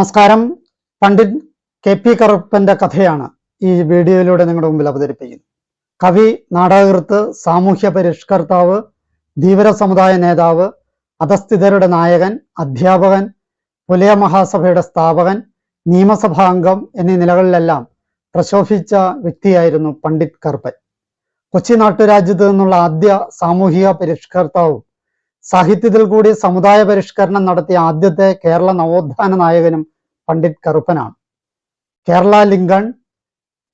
നമസ്കാരം. Pandit K P കറുപ്പന്റെ കഥയാണ് ഈ വീഡിയോയിലൂടെ നിങ്ങളുടെ മുമ്പിൽ അവതരിപ്പിക്കുന്നത്. കവി നാടകകൃത്ത് സാമൂഹ്യ പരിഷ്കർത്താവ് ധീവര സമുദായ നേതാവ് അധസ്ഥിതരുടെ നായകൻ അധ്യാപകൻ പുലയ മഹാസഭയുടെ സ്ഥാപകൻ നിയമസഭാംഗം എന്നീ നിലകളിലെല്ലാം പ്രശോഭിച്ച വ്യക്തിയായിരുന്നു പണ്ഡിറ്റ് കറുപ്പൻ. കൊച്ചി നാട്ടുരാജ്യത്ത് നിന്നുള്ള ആദ്യ സാമൂഹിക പരിഷ്കർത്താവും സാഹിത്യത്തിൽ കൂടി സമുദായ പരിഷ്കരണം നടത്തിയ ആദ്യത്തെ കേരള നവോത്ഥാന നായകനും പണ്ഡിറ്റ് കറുപ്പനാണ്. കേരള ലിംഗൺ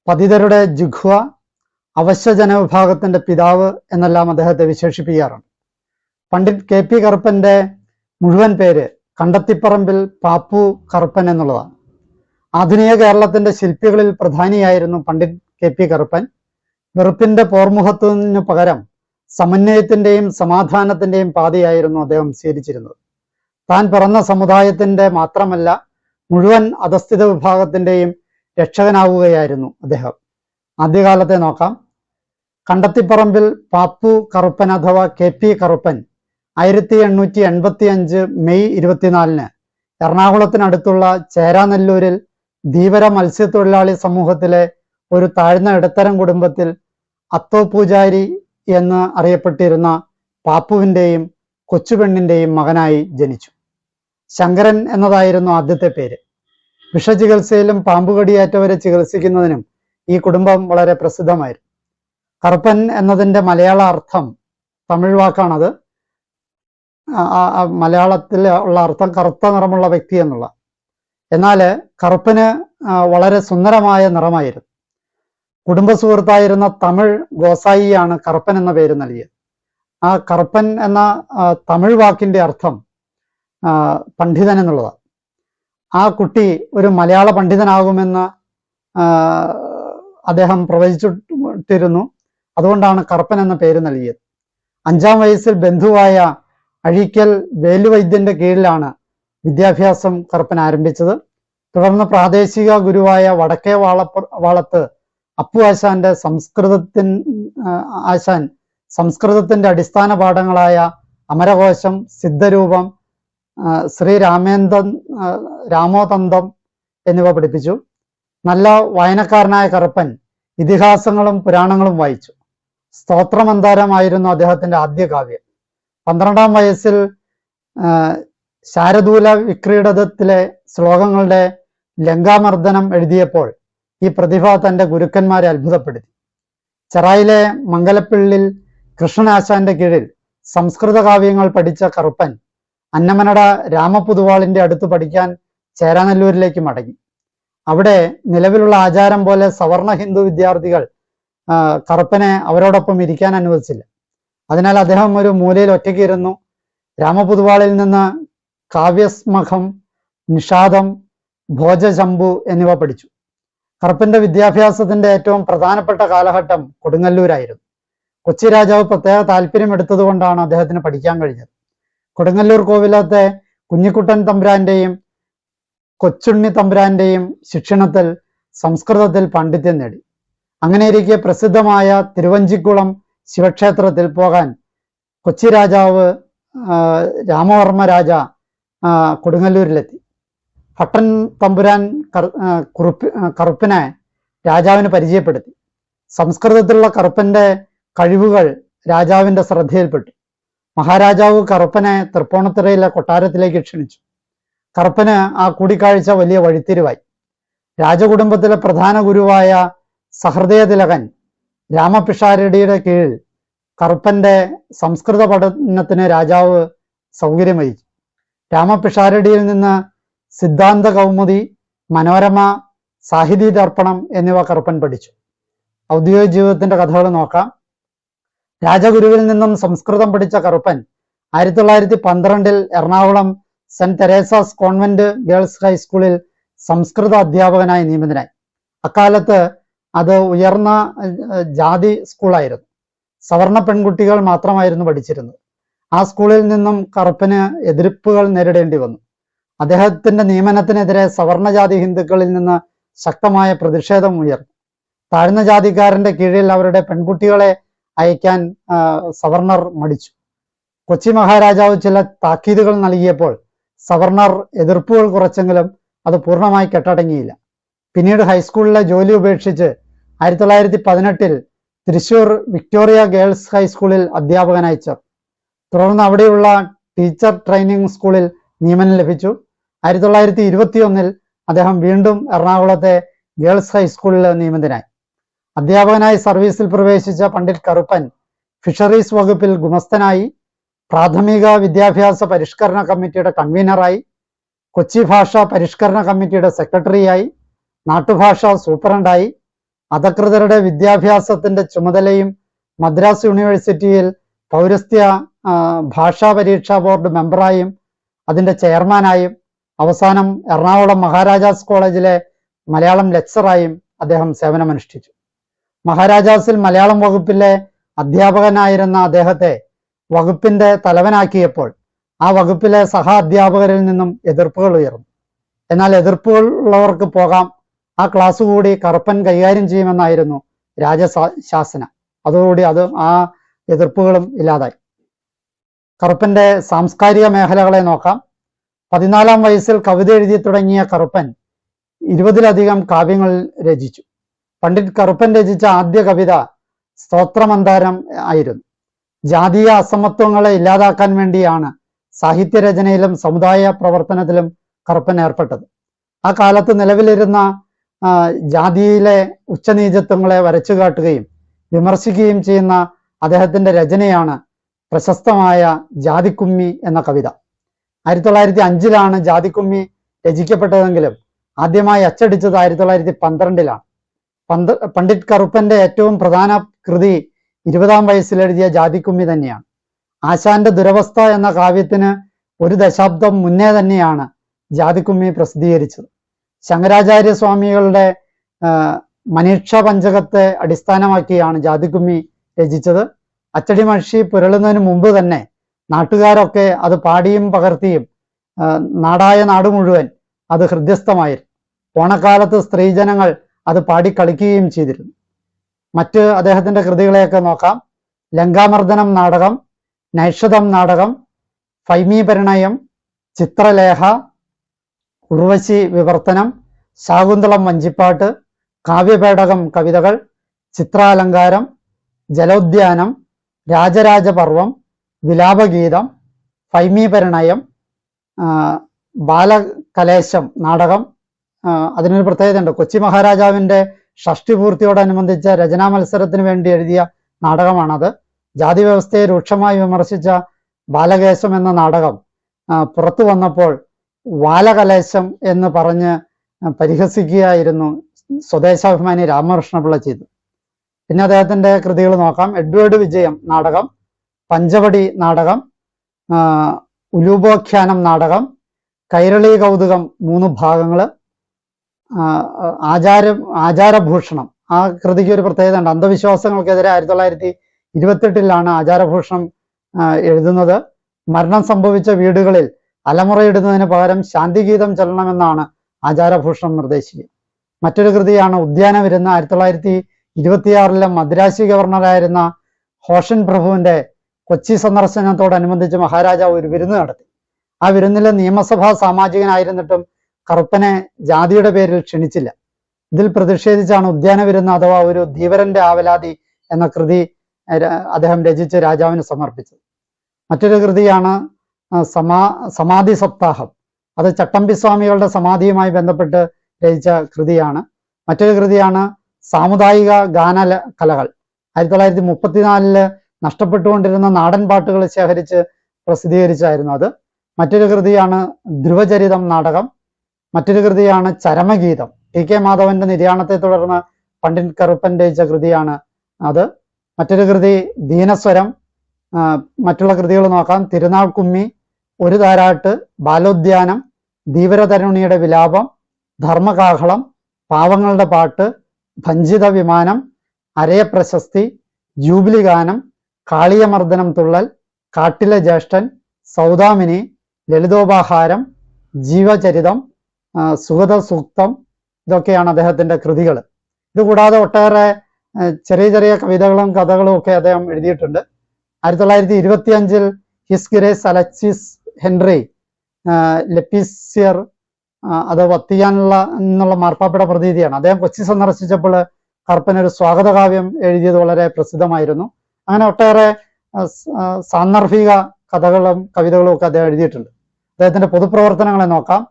പതിതരുടെ ജിഖ്വ അവശ്യ ജനവിഭാഗത്തിന്റെ പിതാവ് എന്നെല്ലാം അദ്ദേഹത്തെ വിശേഷിപ്പിക്കാറുണ്ട്. പണ്ഡിറ്റ് കെ പി കറുപ്പന്റെ മുഴുവൻ പേര് കണ്ടത്തിപ്പറമ്പിൽ പാപ്പു കറുപ്പൻ എന്നുള്ളതാണ്. ആധുനിക കേരളത്തിന്റെ ശില്പികളിൽ പ്രധാനിയായിരുന്നു പണ്ഡിറ്റ് കെ പി കറുപ്പൻ. വെറുപ്പിന്റെ പോർമുഖത്തിനു പകരം സമന്വയത്തിന്റെയും സമാധാനത്തിന്റെയും പാതയായിരുന്നു അദ്ദേഹം സ്വീകരിച്ചിരുന്നത്. താൻ പിറന്ന സമുദായത്തിന്റെ മാത്രമല്ല മുഴുവൻ അധസ്ഥിത വിഭാഗത്തിന്റെയും രക്ഷകനാവുകയായിരുന്നു അദ്ദേഹം. ആദ്യകാലത്തെ നോക്കാം. കണ്ടത്തിപ്പറമ്പിൽ പാപ്പു കറുപ്പൻ അഥവാ കെ പി കറുപ്പൻ ആയിരത്തി എണ്ണൂറ്റി എൺപത്തി അഞ്ച് മെയ് ഇരുപത്തിനാലിന് എറണാകുളത്തിനടുത്തുള്ള ചേരാനെല്ലൂരിൽ ധീവര മത്സ്യത്തൊഴിലാളി സമൂഹത്തിലെ ഒരു താഴ്ന്ന ഇടത്തരം കുടുംബത്തിൽ അത്തോ പൂജാരി എന്ന് അറിയപ്പെട്ടിരുന്ന പാപ്പുവിന്റെയും കൊച്ചുപെണ്ണിന്റെയും മകനായി ജനിച്ചു. ശങ്കരൻ എന്നതായിരുന്നു ആദ്യത്തെ പേര്. വിഷചികിത്സയിലും പാമ്പുകടിയേറ്റവരെ ചികിത്സിക്കുന്നതിനും ഈ കുടുംബം വളരെ പ്രസിദ്ധമായിരുന്നു. കറുപ്പൻ എന്നതിന്റെ മലയാള അർത്ഥം തമിഴ് വാക്കാണത്. മലയാളത്തിൽ ഉള്ള അർത്ഥം കറുത്ത നിറമുള്ള വ്യക്തി എന്നുള്ള. എന്നാൽ കറുപ്പന് വളരെ സുന്ദരമായ നിറമായിരുന്നു. കുടുംബ സുഹൃത്തായിരുന്ന തമിഴ് ഗോസായിയാണ് കറുപ്പൻ എന്ന പേര് നൽകിയത്. ആ കറുപ്പൻ എന്ന തമിഴ് വാക്കിന്റെ അർത്ഥം പണ്ഡിതൻ എന്നുള്ളതാണ് ആ കുട്ടി ഒരു മലയാള പണ്ഡിതനാകുമെന്ന് അദ്ദേഹം പ്രവചിച്ചിട്ടിരുന്നു. അതുകൊണ്ടാണ് കറുപ്പൻ എന്ന പേര് നൽകിയത്. അഞ്ചാം വയസ്സിൽ ബന്ധുവായ അഴീക്കൽ വേലുവൈദ്യന്റെ കീഴിലാണ് വിദ്യാഭ്യാസം കറുപ്പൻ ആരംഭിച്ചത്. തുടർന്ന് പ്രാദേശിക ഗുരുവായ വടക്കേ വാളപ്പ വാളത്ത് അപ്പു ആശാന്റെ സംസ്കൃതത്തിൻ ആശാൻ സംസ്കൃതത്തിന്റെ അടിസ്ഥാന പാഠങ്ങളായ അമരകോശം സിദ്ധരൂപം ശ്രീ രാമേന്ദ്രൻ രാമോതന്തം എന്നിവ പഠിപ്പിച്ചു. നല്ല വായനക്കാരനായ കറുപ്പൻ ഇതിഹാസങ്ങളും പുരാണങ്ങളും വായിച്ചു. സ്തോത്രമന്താരമായിരുന്നു അദ്ദേഹത്തിന്റെ ആദ്യ കാവ്യം. പന്ത്രണ്ടാം വയസ്സിൽ ശാരദൂല വിക്രീടത്തിലെ ശ്ലോകങ്ങളുടെ ലങ്കാമർദ്ദനം എഴുതിയപ്പോൾ ഈ പ്രതിഭ തന്റെ ഗുരുക്കന്മാരെ അത്ഭുതപ്പെടുത്തി. ചെറായിലെ മംഗലപ്പിള്ളിൽ കൃഷ്ണനാശാന്റെ കീഴിൽ സംസ്കൃത കാവ്യങ്ങൾ പഠിച്ച കറുപ്പൻ അന്നമനട രാമപുതുവാളിന്റെ അടുത്ത് പഠിക്കാൻ ചേരാനല്ലൂരിലേക്ക് മടങ്ങി. അവിടെ നിലവിലുള്ള ആചാരം പോലെ സവർണ ഹിന്ദു വിദ്യാർത്ഥികൾ കറുപ്പനെ അവരോടൊപ്പം ഇരിക്കാൻ അനുവദിച്ചില്ല. അതിനാൽ അദ്ദേഹം ഒരു മൂലയിൽ ഒറ്റയ്ക്ക് ഇരുന്നു. രാമപുതുവാളിൽ നിന്ന് കാവ്യസ്മഖം നിഷാദം ഭോജശംഭു എന്നിവ പഠിച്ചു. കറുപ്പന്റെ വിദ്യാഭ്യാസത്തിന്റെ ഏറ്റവും പ്രധാനപ്പെട്ട കാലഘട്ടം കൊടുങ്ങല്ലൂരായിരുന്നു. കൊച്ചി രാജാവ് പ്രത്യേക താല്പര്യം എടുത്തതുകൊണ്ടാണ് അദ്ദേഹത്തിന് പഠിക്കാൻ കഴിഞ്ഞത്. കൊടുങ്ങല്ലൂർ കോവിലത്തെ കുഞ്ഞിക്കുട്ടൻ തമ്പുരാന്റെയും കൊച്ചുണ്ണി തമ്പുരാന്റെയും ശിക്ഷണത്തിൽ സംസ്കൃതത്തിൽ പാണ്ഡിത്യം നേടി. അങ്ങനെയിരിക്കെ പ്രസിദ്ധമായ തിരുവഞ്ചിക്കുളം ശിവക്ഷേത്രത്തിൽ പോകാൻ കൊച്ചി രാജാവ് രാമവർമ്മ രാജ കൊടുങ്ങല്ലൂരിലെത്തി. ഭട്ടൻ തമ്പുരാൻ കുറുപ്പ് കറുപ്പിനെ രാജാവിന് പരിചയപ്പെടുത്തി. സംസ്കൃതത്തിലുള്ള കറുപ്പന്റെ കഴിവുകൾ രാജാവിന്റെ ശ്രദ്ധയിൽപ്പെട്ടു. മഹാരാജാവ് കറുപ്പനെ തൃപ്പൂണിത്തുറയിലെ കൊട്ടാരത്തിലേക്ക് ക്ഷണിച്ചു. കറുപ്പന് ആ കൂടിക്കാഴ്ച വലിയ വഴിത്തിരിവായി. രാജകുടുംബത്തിലെ പ്രധാന ഗുരുവായ സഹൃദയ തിലകൻ രാമപിഷാരടിയുടെ കീഴിൽ കറുപ്പന്റെ സംസ്കൃത പഠനത്തിന് രാജാവ് സൗകര്യമൊരുക്കി. രാമപിഷാരടിയിൽ നിന്ന് സിദ്ധാന്ത കൗമുദി മനോരമ സാഹിതി ദർപ്പണം എന്നിവ കറുപ്പൻ പഠിച്ചു. ഔദ്യോഗിക ജീവിതത്തിന്റെ കഥകൾ നോക്കാം. രാജഗുരുവിൽ നിന്നും സംസ്കൃതം പഠിച്ച കറുപ്പൻ ആയിരത്തി തൊള്ളായിരത്തി പന്ത്രണ്ടിൽ Ernakulam Saint Theresa's Convent Girls ഹൈസ്കൂളിൽ സംസ്കൃത അധ്യാപകനായി നിയമിതനായി. അക്കാലത്ത് അത് ഉയർന്ന ജാതി സ്കൂളായിരുന്നു. സവർണ പെൺകുട്ടികൾ മാത്രമായിരുന്നു പഠിച്ചിരുന്നത്. ആ സ്കൂളിൽ നിന്നും കറുപ്പന് എതിർപ്പുകൾ നേരിടേണ്ടി വന്നു. അദ്ദേഹത്തിന്റെ നിയമനത്തിനെതിരെ സവർണ ജാതി ഹിന്ദുക്കളിൽ നിന്ന് ശക്തമായ പ്രതിഷേധം ഉയർന്നു. താഴ്ന്ന ജാതിക്കാരന്റെ കീഴിൽ അവരുടെ പെൺകുട്ടികളെ അയക്കാൻ സവർണർ മടിച്ചു. കൊച്ചി മഹാരാജാവ് ചില താക്കീതുകൾ നൽകിയപ്പോൾ സവർണർ എതിർപ്പുകൾ കുറച്ചെങ്കിലും അത് പൂർണമായി കെട്ടടങ്ങിയില്ല. പിന്നീട് ഹൈസ്കൂളിലെ ജോലി ഉപേക്ഷിച്ച് ആയിരത്തി തൊള്ളായിരത്തി പതിനെട്ടിൽ തൃശൂർ വിക്ടോറിയ ഗേൾസ് ഹൈസ്കൂളിൽ അധ്യാപകനായി ചേർന്നു. തുടർന്ന് അവിടെയുള്ള ടീച്ചർ ട്രെയിനിങ് സ്കൂളിൽ നിയമനം ലഭിച്ചു. ആയിരത്തി തൊള്ളായിരത്തി ഇരുപത്തിയൊന്നിൽ അദ്ദേഹം വീണ്ടും എറണാകുളത്തെ ഗേൾസ് ഹൈസ്കൂളിൽ നിയമിതനായി. അധ്യാപകനായി സർവീസിൽ പ്രവേശിച്ച പണ്ഡിറ്റ് കറുപ്പൻ ഫിഷറീസ് വകുപ്പിൽ ഗുമസ്തനായി പ്രാഥമിക വിദ്യാഭ്യാസ പരിഷ്കരണ കമ്മിറ്റിയുടെ കൺവീനറായി കൊച്ചി ഭാഷ പരിഷ്കരണ കമ്മിറ്റിയുടെ സെക്രട്ടറിയായി നാട്ടുഭാഷ സൂപ്രണ്ടായി അധകൃതരുടെ വിദ്യാഭ്യാസത്തിന്റെ ചുമതലയും മദ്രാസ് യൂണിവേഴ്സിറ്റിയിൽ പൗരസ്ത്യ ഭാഷാ പരീക്ഷാ ബോർഡ് മെമ്പറായും അതിന്റെ ചെയർമാനായും അവസാനം എറണാകുളം മഹാരാജാസ് കോളേജിലെ മലയാളം ലെക്ചറായും അദ്ദേഹം സേവനമനുഷ്ഠിച്ചു. മഹാരാജാസിൽ മലയാളം വകുപ്പിലെ അധ്യാപകനായിരുന്ന അദ്ദേഹത്തെ വകുപ്പിന്റെ തലവനാക്കിയപ്പോൾ ആ വകുപ്പിലെ സഹ അധ്യാപകരിൽ നിന്നും എതിർപ്പുകൾ ഉയർന്നു. എന്നാൽ എതിർപ്പുകൾ ഉള്ളവർക്ക് പോകാം. ആ ക്ലാസ് കൂടി കറുപ്പൻ കൈകാര്യം ചെയ്യുമെന്നായിരുന്നു രാജശാസന. അതോടുകൂടി അത് ആ എതിർപ്പുകളും ഇല്ലാതായി. കറുപ്പന്റെ സാംസ്കാരിക മേഖലകളെ നോക്കാം. പതിനാലാം വയസ്സിൽ കവിത എഴുതി തുടങ്ങിയ കറുപ്പൻ ഇരുപതിലധികം കാവ്യങ്ങൾ രചിച്ചു. പണ്ഡിറ്റ് കറുപ്പൻ രചിച്ച ആദ്യ കവിത സ്തോത്രമന്താരം ആയിരുന്നു. ജാതീയ അസമത്വങ്ങളെ ഇല്ലാതാക്കാൻ വേണ്ടിയാണ് സാഹിത്യരചനയിലും സമുദായ പ്രവർത്തനത്തിലും കറുപ്പൻ ഏർപ്പെട്ടത്. ആ കാലത്ത് നിലവിലിരുന്ന ജാതിയിലെ ഉച്ചനീചത്വങ്ങളെ വരച്ചു കാട്ടുകയും വിമർശിക്കുകയും ചെയ്യുന്ന അദ്ദേഹത്തിന്റെ രചനയാണ് പ്രശസ്തമായ ജാതിക്കുമ്മി എന്ന കവിത. ആയിരത്തി തൊള്ളായിരത്തി അഞ്ചിലാണ് ജാതിക്കുമ്മി രചിക്കപ്പെട്ടതെങ്കിലും ആദ്യമായി അച്ചടിച്ചത് ആയിരത്തി തൊള്ളായിരത്തി പന്ത്രണ്ടിലാണ് പന്ത് പണ്ഡിറ്റ് കറുപ്പന്റെ ഏറ്റവും പ്രധാന കൃതി ഇരുപതാം വയസ്സിൽ എഴുതിയ ജാതിക്കുമ്മി തന്നെയാണ്. ആശാന്റെ ദുരവസ്ഥ എന്ന കാവ്യത്തിന് ഒരു ദശാബ്ദം മുന്നേ തന്നെയാണ് ജാതിക്കുമ്മി പ്രസിദ്ധീകരിച്ചത്. ശങ്കരാചാര്യ സ്വാമികളുടെ മനീക്ഷ പഞ്ചകത്തെ അടിസ്ഥാനമാക്കിയാണ് ജാതിക്കുമ്മി രചിച്ചത്. അച്ചടി മഹർഷി പുരളുന്നതിന് മുമ്പ് തന്നെ നാട്ടുകാരൊക്കെ അത് പാടിയും പകർത്തിയും നാടായ നാട് മുഴുവൻ അത് ഹൃദ്യസ്ഥമായിരുന്നു. ഓണക്കാലത്ത് സ്ത്രീജനങ്ങൾ അത് പാടി കളിക്കുകയും ചെയ്തിരുന്നു. മറ്റ് അദ്ദേഹത്തിന്റെ കൃതികളെയൊക്കെ നോക്കാം. ലങ്കാമർദ്ദനം നാടകം നൈഷതം നാടകം ഫൈമീപരിണയം ചിത്രലേഖ ഉർവശി വിവർത്തനം ശാകുന്തളം വഞ്ചിപ്പാട്ട് കാവ്യപേടകം കവിതകൾ ചിത്രാലങ്കാരം ജലോദ്യാനം രാജരാജപർവം വിലാപഗീതം ഫൈമി പരിണയം ബാലകലേശം നാടകം ആ, പ്രത്യേകത ഉണ്ട് കൊച്ചി മഹാരാജാവിന്റെ ഷഷ്ടിപൂർത്തിയോടനുബന്ധിച്ച രചനാ മത്സരത്തിന് വേണ്ടി എഴുതിയ നാടകമാണത്. ജാതി വ്യവസ്ഥയെ രൂക്ഷമായി വിമർശിച്ച ബാലകേശം എന്ന നാടകം പുറത്തു വന്നപ്പോൾ വാലകലേശം എന്ന് പറഞ്ഞ് പരിഹസിക്കുകയായിരുന്നു സ്വദേശാഭിമാനി രാമകൃഷ്ണപിള്ള ചെയ്തു പിന്നെ അദ്ദേഹത്തിന്റെ കൃതികൾ നോക്കാം. എഡ്വേർഡ് വിജയം നാടകം പഞ്ചവടി നാടകം ഉലൂപോഖ്യാനം നാടകം കൈരളി കൗതുകം മൂന്ന് ഭാഗങ്ങൾ ആചാര ആചാരഭൂഷണം. ആ കൃതിക്ക് ഒരു പ്രത്യേകത ഉണ്ട് അന്ധവിശ്വാസങ്ങൾക്കെതിരെ ആയിരത്തി തൊള്ളായിരത്തി ഇരുപത്തെട്ടിലാണ് ആചാരഭൂഷണം എഴുതുന്നത്. മരണം സംഭവിച്ച വീടുകളിൽ അലമുറയിടുന്നതിന് പകരം ശാന്തിഗീതം ചൊല്ലണമെന്നാണ് ആചാരഭൂഷണം നിർദ്ദേശിക്കുക. മറ്റൊരു കൃതിയാണ് ഉദ്യാന വിരുന്ന് ആയിരത്തി തൊള്ളായിരത്തി ഇരുപത്തിയാറിലെ മദ്രാശി ഗവർണറായിരുന്ന ഹോഷൻ പ്രഭുവിന്റെ കൊച്ചി സന്ദർശനത്തോടനുബന്ധിച്ച് മഹാരാജാവ് ഒരു വിരുന്ന് നടത്തി. ആ വിരുന്നിലെ നിയമസഭാ സാമാജികനായിരുന്നിട്ടും കറുപ്പനെ ജാതിയുടെ പേരിൽ ക്ഷണിച്ചില്ല. ഇതിൽ പ്രതിഷേധിച്ചാണ് ഉദ്യാന വിരുന്ന് അഥവാ ഒരു ധീവരന്റെ ആവലാതി എന്ന കൃതി അദ്ദേഹം രചിച്ച് രാജാവിന് സമർപ്പിച്ചത്. മറ്റൊരു കൃതിയാണ് സമാ സമാധി സപ്താഹം. അത് ചട്ടമ്പി സ്വാമികളുടെ സമാധിയുമായി ബന്ധപ്പെട്ട് രചിച്ച കൃതിയാണ്. മറ്റൊരു കൃതിയാണ് സാമുദായിക ഗാന കലകൾ. ആയിരത്തി തൊള്ളായിരത്തി മുപ്പത്തിനാലിൽ നഷ്ടപ്പെട്ടുകൊണ്ടിരുന്ന നാടൻ പാട്ടുകൾ ശേഖരിച്ച് പ്രസിദ്ധീകരിച്ചായിരുന്നു അത്. മറ്റൊരു കൃതിയാണ് ധ്രുവചരിതം നാടകം. മറ്റൊരു കൃതിയാണ് ചരമഗീതം. ടി കെ മാധവന്റെ നിര്യാണത്തെ തുടർന്ന് പണ്ഡിറ്റ് കറുപ്പൻ രചിച്ച കൃതിയാണ് അത്. മറ്റൊരു കൃതി ദീനസ്വരം. മറ്റുള്ള കൃതികൾ നോക്കാം. തിരുനാൾ കുമ്മി ഒരു താരാട്ട് ബാലോദ്യാനം ധീവരതരുണിയുടെ വിലാപം ധർമ്മകാഹളം പാവങ്ങളുടെ പാട്ട് ഭഞ്ചിത വിമാനം അരയ പ്രശസ്തി ജൂബിലി ഗാനം കാളിയമർദ്ദനം തുള്ളൽ കാട്ടിലെ ജ്യേഷ്ഠൻ സൗദാമിനി ലളിതോപാഹാരം ജീവചരിതം സുഗത സൂക്തം ഇതൊക്കെയാണ് അദ്ദേഹത്തിന്റെ കൃതികൾ ഇതുകൂടാതെ ഒട്ടേറെ ചെറിയ ചെറിയ കവിതകളും കഥകളും ഒക്കെ അദ്ദേഹം എഴുതിയിട്ടുണ്ട്. ആയിരത്തി തൊള്ളായിരത്തി ഇരുപത്തി അഞ്ചിൽ His Grace Alexis Henry Lepicier അത് വത്തിയാനുള്ള എന്നുള്ള മാർപ്പാപ്പയുടെ പ്രതീതിയാണ്. അദ്ദേഹം കൊച്ചി സന്ദർശിച്ചപ്പോൾ കറുപ്പനൊരു സ്വാഗതകാവ്യം എഴുതിയത് വളരെ പ്രസിദ്ധമായിരുന്നു. അങ്ങനെ ഒട്ടേറെ സാന്ദർഭിക കഥകളും കവിതകളും ഒക്കെ അദ്ദേഹം എഴുതിയിട്ടുണ്ട്. അദ്ദേഹത്തിന്റെ പൊതുപ്രവർത്തനങ്ങളെ നോക്കാം.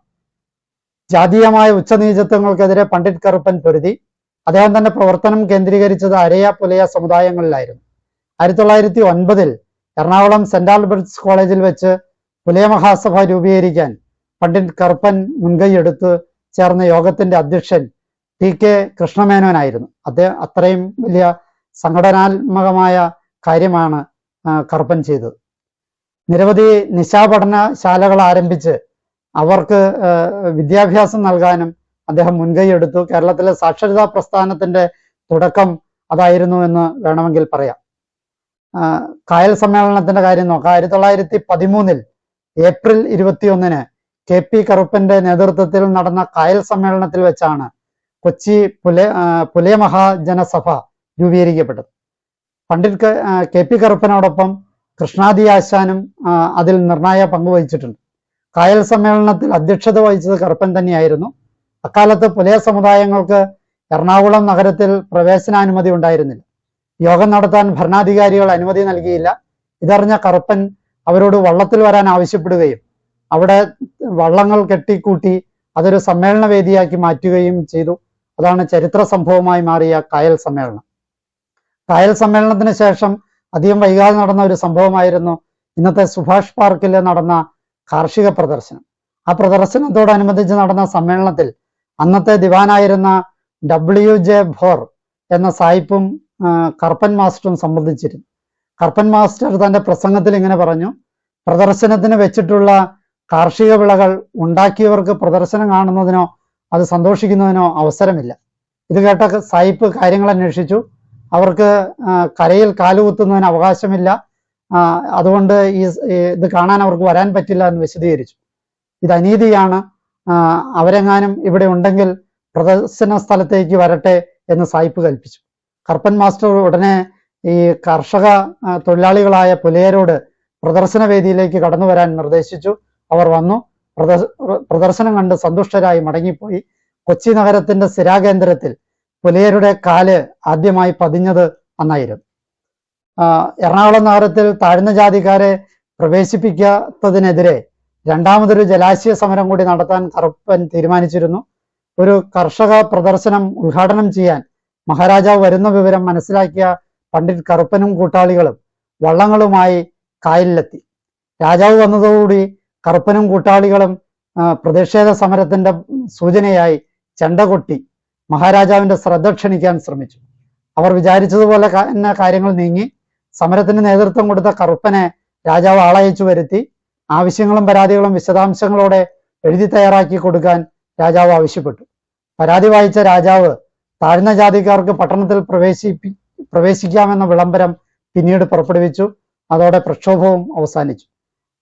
ജാതീയമായ ഉച്ചനീചത്വങ്ങൾക്കെതിരെ പണ്ഡിറ്റ് കറുപ്പൻ പൊരുതി. അദ്ദേഹം തന്റെ പ്രവർത്തനം കേന്ദ്രീകരിച്ചത് അരയ പുലയ സമുദായങ്ങളിലായിരുന്നു. ആയിരത്തി തൊള്ളായിരത്തി ഒൻപതിൽ എറണാകുളം സെന്റ് ആൽബർട്ട്സ് കോളേജിൽ വെച്ച് പുലയ മഹാസഭ രൂപീകരിക്കാൻ പണ്ഡിറ്റ് കറുപ്പൻ മുൻകൈയെടുത്ത് ചേർന്ന യോഗത്തിന്റെ അധ്യക്ഷൻ ടി കെ കൃഷ്ണമേനോനായിരുന്നു. അദ്ദേഹം അത്രയും വലിയ സംഘടനാത്മകമായ കാര്യമാണ് കറുപ്പൻ ചെയ്തത്. നിരവധി നിശാപഠന ശാലകൾ ആരംഭിച്ച് അവർക്ക് വിദ്യാഭ്യാസം നൽകാനും അദ്ദേഹം മുൻകൈയെടുത്തു കേരളത്തിലെ സാക്ഷരതാ പ്രസ്ഥാനത്തിന്റെ തുടക്കം അതായിരുന്നു എന്ന് വേണമെങ്കിൽ പറയാം. കായൽ സമ്മേളനത്തിന്റെ കാര്യം നോക്കാം. ആയിരത്തി തൊള്ളായിരത്തി പതിമൂന്നിൽ ഏപ്രിൽ ഇരുപത്തിയൊന്നിന് കെ പി കറുപ്പന്റെ നേതൃത്വത്തിൽ നടന്ന കായൽ സമ്മേളനത്തിൽ വെച്ചാണ് കൊച്ചി പുല പുലയ മഹാജനസഭ രൂപീകരിക്കപ്പെട്ടത്. പണ്ഡിറ്റ് ക- പി കറുപ്പനോടൊപ്പം കൃഷ്ണാദി ആശാനും അതിൽ നിർണായക പങ്ക് വഹിച്ചിട്ടുണ്ട്. കായൽ സമ്മേളനത്തിൽ അധ്യക്ഷത വഹിച്ചത് കറുപ്പൻ തന്നെയായിരുന്നു. അക്കാലത്ത് പുലയ സമുദായങ്ങൾക്ക് എറണാകുളം നഗരത്തിൽ പ്രവേശനാനുമതി ഉണ്ടായിരുന്നില്ല. യോഗം നടത്താൻ ഭരണാധികാരികൾ അനുമതി നൽകിയില്ല. ഇതറിഞ്ഞ കറുപ്പൻ അവരോട് വള്ളത്തിൽ വരാൻ ആവശ്യപ്പെടുകയും അവിടെ വള്ളങ്ങൾ കെട്ടിക്കൂട്ടി അതൊരു സമ്മേളന വേദിയാക്കി മാറ്റുകയും ചെയ്തു. അതാണ് ചരിത്ര സംഭവമായി മാറിയ കായൽ സമ്മേളനം. കായൽ സമ്മേളനത്തിന് ശേഷം അധികം വൈകാതെ നടന്ന ഒരു സംഭവമായിരുന്നു. ഇന്നത്തെ സുഭാഷ് പാർക്കിൽ നടന്ന കാർഷിക പ്രദർശനം. ആ പ്രദർശനത്തോടനുബന്ധിച്ച് നടന്ന സമ്മേളനത്തിൽ അന്നത്തെ ദിവാനായിരുന്ന ഡബ്ല്യു ജെ ഭോർ എന്ന സായിപ്പും കർപ്പൻ മാസ്റ്ററും സംബന്ധിച്ചിരുന്നു. കർപ്പൻ മാസ്റ്റർ തന്റെ പ്രസംഗത്തിൽ ഇങ്ങനെ പറഞ്ഞു പ്രദർശനത്തിന് വെച്ചിട്ടുള്ള കാർഷിക വിളകൾ ഉണ്ടാക്കിയവർക്ക് പ്രദർശനം കാണുന്നതിനോ അത് സന്തോഷിക്കുന്നതിനോ അവസരമില്ല. ഇത് കേട്ട സായിപ്പ് കാര്യങ്ങൾ അന്വേഷിച്ചു. അവർക്ക് കരയിൽ കാലുകുത്തുന്നതിന് അവകാശമില്ല. അതുകൊണ്ട് ഈ ഇത് കാണാൻ അവർക്ക് വരാൻ പറ്റില്ല എന്ന് വിശദീകരിച്ചു. ഇത് അനീതിയാണ്. അവരെങ്ങാനും ഇവിടെ ഉണ്ടെങ്കിൽ പ്രദർശന സ്ഥലത്തേക്ക് വരട്ടെ എന്ന് സായിപ്പ് കൽപ്പിച്ചു. കർപ്പൻ മാസ്റ്റർ ഉടനെ ഈ കർഷക തൊഴിലാളികളായ പുലയരോട് പ്രദർശന വേദിയിലേക്ക് കടന്നു വരാൻ നിർദ്ദേശിച്ചു. അവർ വന്നു. പ്രദർശ- പ്രദർശനം കണ്ട് സന്തുഷ്ടരായി മടങ്ങിപ്പോയി. കൊച്ചി നഗരത്തിന്റെ സ്ഥിരാകേന്ദ്രത്തിൽ പുലയരുടെ കാൽ ആദ്യമായി പതിഞ്ഞത് അന്നായിരുന്നു. എറണാകുളം നഗരത്തിൽ താഴ്ന്ന ജാതിക്കാരെ പ്രവേശിപ്പിക്കാത്തതിനെതിരെ രണ്ടാമതൊരു ജലാശയ സമരം കൂടി നടത്താൻ കറുപ്പൻ തീരുമാനിച്ചിരുന്നു. ഒരു കർഷക പ്രദർശനം ഉദ്ഘാടനം ചെയ്യാൻ മഹാരാജാവ് വരുന്ന വിവരം മനസ്സിലാക്കിയ പണ്ഡിറ്റ് കറുപ്പനും കൂട്ടാളികളും വള്ളങ്ങളുമായി കായലിലെത്തി. രാജാവ് വന്നതോടുകൂടി കറുപ്പനും കൂട്ടാളികളും പ്രതിഷേധ സമരത്തിന്റെ സൂചനയായി ചെണ്ട കൊട്ടി മഹാരാജാവിന്റെ ശ്രദ്ധ ക്ഷണിക്കാൻ ശ്രമിച്ചു. അവർ വിചാരിച്ചതുപോലെ എന്ന കാര്യങ്ങൾ നീങ്ങി. സമരത്തിന് നേതൃത്വം കൊടുത്ത കറുപ്പനെ രാജാവ് ആളയച്ചു വരുത്തി. ആവശ്യങ്ങളും പരാതികളും വിശദാംശങ്ങളോടെ എഴുതി തയ്യാറാക്കി കൊടുക്കാൻ രാജാവ് ആവശ്യപ്പെട്ടു. പരാതി വായിച്ച രാജാവ് താഴ്ന്ന ജാതിക്കാർക്ക് പട്ടണത്തിൽ പ്രവേശിപ്പി പ്രവേശിക്കാമെന്ന വിളംബരം പിന്നീട് പുറപ്പെടുവിച്ചു. അതോടെ പ്രക്ഷോഭവും അവസാനിച്ചു.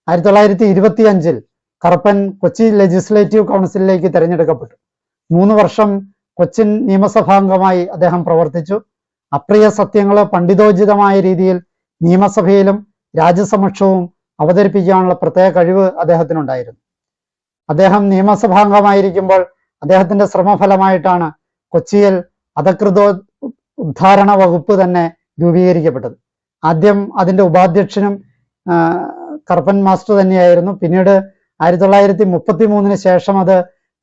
ആയിരത്തി തൊള്ളായിരത്തി ഇരുപത്തി അഞ്ചിൽ കറുപ്പൻ കൊച്ചി ലെജിസ്ലേറ്റീവ് കൗൺസിലിലേക്ക് തെരഞ്ഞെടുക്കപ്പെട്ടു. മൂന്ന് വർഷം കൊച്ചിൻ നിയമസഭാംഗമായി അദ്ദേഹം പ്രവർത്തിച്ചു. അപ്രിയ സത്യങ്ങളെ പണ്ഡിതോചിതമായ രീതിയിൽ നിയമസഭയിലും രാജ്യസമക്ഷവും അവതരിപ്പിക്കാനുള്ള പ്രത്യേക കഴിവ് അദ്ദേഹത്തിനുണ്ടായിരുന്നു. അദ്ദേഹം നിയമസഭാംഗമായിരിക്കുമ്പോൾ അദ്ദേഹത്തിന്റെ ശ്രമഫലമായിട്ടാണ് കൊച്ചിയിൽ അധകൃതോ ഉദ്ധാരണ വകുപ്പ് തന്നെ രൂപീകരിക്കപ്പെട്ടത്. ആദ്യം അതിന്റെ ഉപാധ്യക്ഷനും കർപ്പൻ മാസ്റ്റർ തന്നെയായിരുന്നു. പിന്നീട് ആയിരത്തി തൊള്ളായിരത്തി മുപ്പത്തി മൂന്നിന് ശേഷം അത്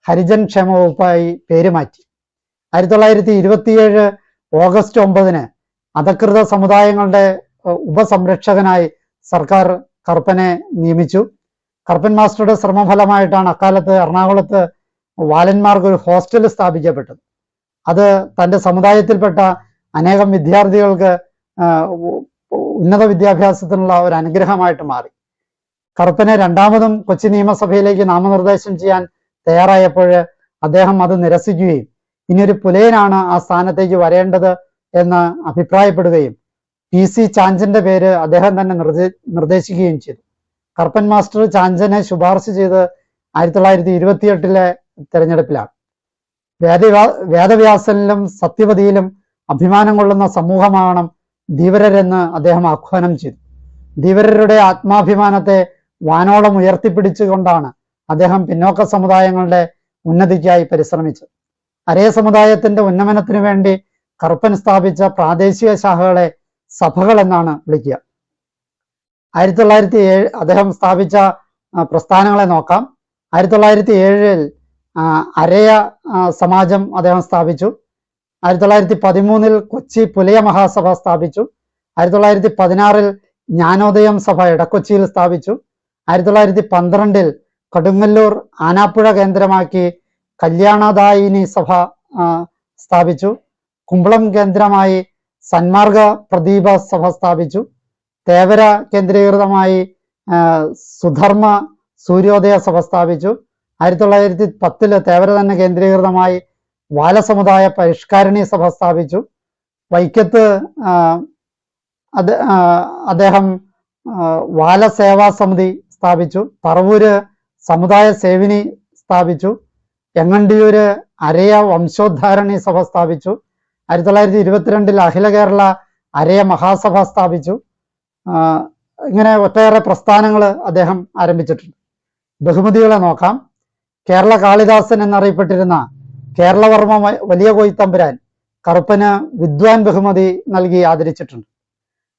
ഹരിജൻ ക്ഷേമ വകുപ്പായി പേര് മാറ്റി ആയിരത്തി തൊള്ളായിരത്തി ഇരുപത്തിയേഴ് ഓഗസ്റ്റ് ഒമ്പതിന് അധകൃത സമുദായങ്ങളുടെ ഉപസംരക്ഷകനായി സർക്കാർ കറുപ്പനെ നിയമിച്ചു. കറുപ്പൻ മാസ്റ്ററുടെ ശ്രമഫലമായിട്ടാണ് അക്കാലത്ത് എറണാകുളത്ത് വാലന്മാർക്ക് ഒരു ഹോസ്റ്റൽ സ്ഥാപിക്കപ്പെട്ടത്. അത് തന്റെ സമുദായത്തിൽപ്പെട്ട അനേകം വിദ്യാർത്ഥികൾക്ക് ഉന്നത വിദ്യാഭ്യാസത്തിനുള്ള ഒരു അനുഗ്രഹമായിട്ട് മാറി. കറുപ്പനെ രണ്ടാമതും കൊച്ചി നിയമസഭയിലേക്ക് നാമനിർദ്ദേശം ചെയ്യാൻ തയ്യാറായപ്പോൾ അദ്ദേഹം അത് നിരസിക്കുകയും ഇനിയൊരു പുലയനാണ് ആ സ്ഥാനത്തേക്ക് വരേണ്ടത് എന്ന് അഭിപ്രായപ്പെടുകയും പി സി ചാഞ്ചന്റെ പേര് അദ്ദേഹം തന്നെ നിർദ്ദേ നിർദ്ദേശിക്കുകയും ചെയ്തു. കർപ്പൻ മാസ്റ്റർ ചാഞ്ചനെ ശുപാർശ ചെയ്ത് ആയിരത്തി തൊള്ളായിരത്തി ഇരുപത്തിയെട്ടിലെ തെരഞ്ഞെടുപ്പിലാണ്. വേദവ്യാ വേദവ്യാസനിലും സത്യവതിയിലും അഭിമാനം കൊള്ളുന്ന സമൂഹമാണ് ധീവരരെന്ന് അദ്ദേഹം ആഹ്വാനം ചെയ്തു. ധീവരരുടെ ആത്മാഭിമാനത്തെ വാനോളം ഉയർത്തിപ്പിടിച്ചുകൊണ്ടാണ് അദ്ദേഹം പിന്നോക്ക സമുദായങ്ങളുടെ ഉന്നതിക്കായി പരിശ്രമിച്ചത്. അരേ സമുദായത്തിന്റെ ഉന്നമനത്തിനു വേണ്ടി കറുപ്പൻ സ്ഥാപിച്ച പ്രാദേശിക ശാഖകളെ സഭകൾ എന്നാണ് വിളിക്കുക. ആയിരത്തി തൊള്ളായിരത്തി ഏഴ് അദ്ദേഹം സ്ഥാപിച്ച പ്രസ്ഥാനങ്ങളെ നോക്കാം. ആയിരത്തി തൊള്ളായിരത്തി ഏഴിൽ അരയ സമാജം അദ്ദേഹം സ്ഥാപിച്ചു. ആയിരത്തി തൊള്ളായിരത്തി പതിമൂന്നിൽ കൊച്ചി പുലയ മഹാസഭ സ്ഥാപിച്ചു. ആയിരത്തി തൊള്ളായിരത്തി പതിനാറിൽ ജ്ഞാനോദയം സഭ ഇടക്കൊച്ചിയിൽ സ്ഥാപിച്ചു. ആയിരത്തി തൊള്ളായിരത്തി പന്ത്രണ്ടിൽ കൊടുങ്ങല്ലൂർ ആനാപ്പുഴ കേന്ദ്രമാക്കി കല്യാണദായിനി സഭ സ്ഥാപിച്ചു. കുമ്പളം കേന്ദ്രമായി സന്മാർഗ പ്രദീപ സഭ സ്ഥാപിച്ചു. തേവര കേന്ദ്രീകൃതമായി സുധർമ്മ സൂര്യോദയ സഭ സ്ഥാപിച്ചു. ആയിരത്തി തൊള്ളായിരത്തി പത്തിൽ തേവര തന്നെ കേന്ദ്രീകൃതമായി ബാലസമുദായ പരിഷ്കാരണി സഭ സ്ഥാപിച്ചു. വൈക്കത്ത് അദ്ദേഹം വാലസേവാ സമിതി സ്ഥാപിച്ചു. പറവൂര് സമുദായ സേവിനി സ്ഥാപിച്ചു. എങ്ങണ്ടിയൂര് അരയ വംശോദ്ധാരണി സഭ സ്ഥാപിച്ചു. ആയിരത്തി തൊള്ളായിരത്തി ഇരുപത്തിരണ്ടിൽ അഖില കേരള അരയ മഹാസഭ സ്ഥാപിച്ചു. ഇങ്ങനെ ഒട്ടേറെ പ്രസ്ഥാനങ്ങൾ അദ്ദേഹം ആരംഭിച്ചിട്ടുണ്ട്. ബഹുമതികളെ നോക്കാം. കേരള കാളിദാസൻ എന്നറിയപ്പെട്ടിരുന്ന കേരളവർമ്മ വലിയ കോയിത്തമ്പുരാൻ കറുപ്പന് വിദ്വാൻ ബഹുമതി നൽകി ആദരിച്ചിട്ടുണ്ട്.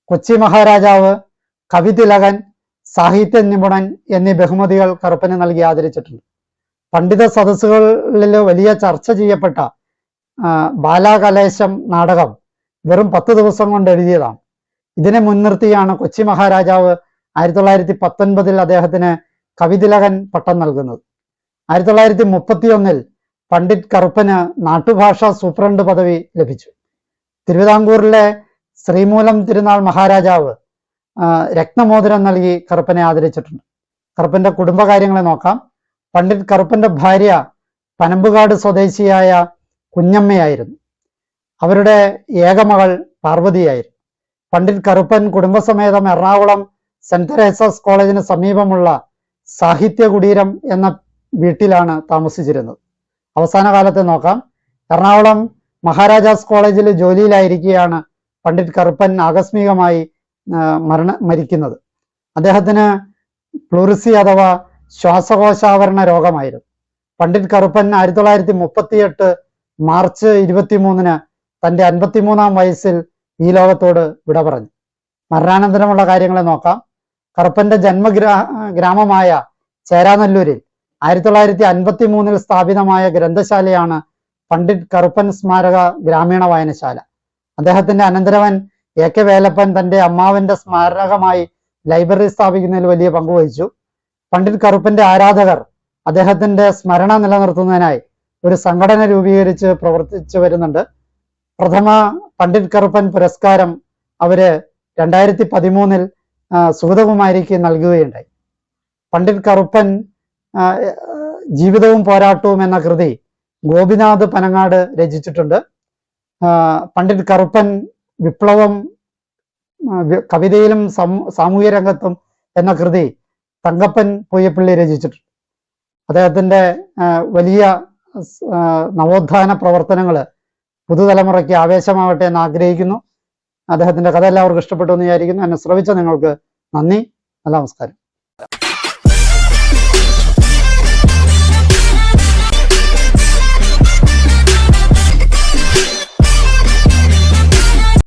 കൊച്ചി മഹാരാജാവ് കവിതിലകൻ സാഹിത്യ നിപുണൻ എന്നീ ബഹുമതികൾ കറുപ്പന് നൽകി ആദരിച്ചിട്ടുണ്ട്. പണ്ഡിത സദസ്സുകളിൽ വലിയ ചർച്ച ചെയ്യപ്പെട്ട ബാലാകലേശം നാടകം വെറും പത്ത് ദിവസം കൊണ്ട് എഴുതിയതാണ്. ഇതിനെ മുൻനിർത്തിയാണ് കൊച്ചി മഹാരാജാവ് ആയിരത്തി തൊള്ളായിരത്തി പത്തൊൻപതിൽ അദ്ദേഹത്തിന് കവിതിലകൻ പട്ടം നൽകുന്നത്. ആയിരത്തി തൊള്ളായിരത്തി മുപ്പത്തി ഒന്നിൽ പണ്ഡിറ്റ് കറുപ്പന് നാട്ടുഭാഷ സൂപ്രണ്ട് പദവി ലഭിച്ചു. തിരുവിതാംകൂറിലെ ശ്രീമൂലം തിരുനാൾ മഹാരാജാവ് രക്തമോതിരം നൽകി കറുപ്പനെ ആദരിച്ചിട്ടുണ്ട്. കറുപ്പന്റെ കുടുംബകാര്യങ്ങളെ നോക്കാം. പണ്ഡിറ്റ് കറുപ്പന്റെ ഭാര്യ പനമ്പുകാട് സ്വദേശിയായ കുഞ്ഞമ്മയായിരുന്നു. അവരുടെ ഏകമകൾ പാർവതിയായിരുന്നു. പണ്ഡിറ്റ് കറുപ്പൻ കുടുംബസമേതം എറണാകുളം സെന്റ് തെരേസസ് കോളേജിന് സമീപമുള്ള സാഹിത്യ കുടീരം എന്ന വീട്ടിലാണ് താമസിച്ചിരുന്നത്. അവസാന കാലത്തെ നോക്കാം. എറണാകുളം മഹാരാജാസ് കോളേജിൽ ജോലിയിലായിരിക്കെയാണ് പണ്ഡിറ്റ് കറുപ്പൻ ആകസ്മികമായി മരണ മരിക്കുന്നത്. അദ്ദേഹത്തിന് പ്ലൂറിസി അഥവാ ശ്വാസകോശാവരണ രോഗമായിരുന്നു. പണ്ഡിറ്റ് കറുപ്പൻ ആയിരത്തി തൊള്ളായിരത്തി മുപ്പത്തിയെട്ട് മാർച്ച് ഇരുപത്തിമൂന്നിന് തന്റെ അൻപത്തിമൂന്നാം വയസ്സിൽ ഈ ലോകത്തോട് വിട പറഞ്ഞു. മരണാനന്തരമുള്ള കാര്യങ്ങളെ നോക്കാം. കറുപ്പന്റെ ജന്മഗ്രാ ഗ്രാമമായ ചേരാനല്ലൂരിൽ ആയിരത്തി തൊള്ളായിരത്തി അൻപത്തി മൂന്നിൽ സ്ഥാപിതമായ ഗ്രന്ഥശാലയാണ് പണ്ഡിറ്റ് കറുപ്പൻ സ്മാരക ഗ്രാമീണ വായനശാല. അദ്ദേഹത്തിന്റെ അനന്തരവൻ എ കെ വേലപ്പൻ തന്റെ അമ്മാവന്റെ സ്മാരകമായി ലൈബ്രറി സ്ഥാപിക്കുന്നതിൽ വലിയ പങ്കുവഹിച്ചു പണ്ഡിറ്റ് കറുപ്പന്റെ ആരാധകർ അദ്ദേഹത്തിന്റെ സ്മരണ നിലനിർത്തുന്നതിനായി ഒരു സംഘടന രൂപീകരിച്ച് പ്രവർത്തിച്ചു വരുന്നുണ്ട്. പ്രഥമ പണ്ഡിറ്റ് കറുപ്പൻ പുരസ്കാരം അവർ രണ്ടായിരത്തി പതിമൂന്നിൽ സുഗതകുമാരിക്ക് നൽകുകയുണ്ടായി. പണ്ഡിറ്റ് കറുപ്പൻ ജീവിതവും പോരാട്ടവും എന്ന കൃതി ഗോപിനാഥ് പനങ്ങാട് രചിച്ചിട്ടുണ്ട്. പണ്ഡിറ്റ് കറുപ്പൻ വിപ്ലവം കവിതയിലും സമൂ- സാമൂഹ്യ രംഗത്തും എന്ന കൃതി തങ്കപ്പൻ പൊയ്യപ്പള്ളി രചിച്ചിട്ടുണ്ട്. അദ്ദേഹത്തിന്റെ വലിയ നവോത്ഥാന പ്രവർത്തനങ്ങൾ പുതുതലമുറയ്ക്ക് ആവേശമാവട്ടെ എന്ന് ആഗ്രഹിക്കുന്നു. അദ്ദേഹത്തിന്റെ കഥ എല്ലാവർക്കും ഇഷ്ടപ്പെട്ടു എന്ന് വിചാരിക്കുന്നു. എന്നെ ശ്രവിച്ച നിങ്ങൾക്ക് നന്ദി. നല്ല നമസ്കാരം.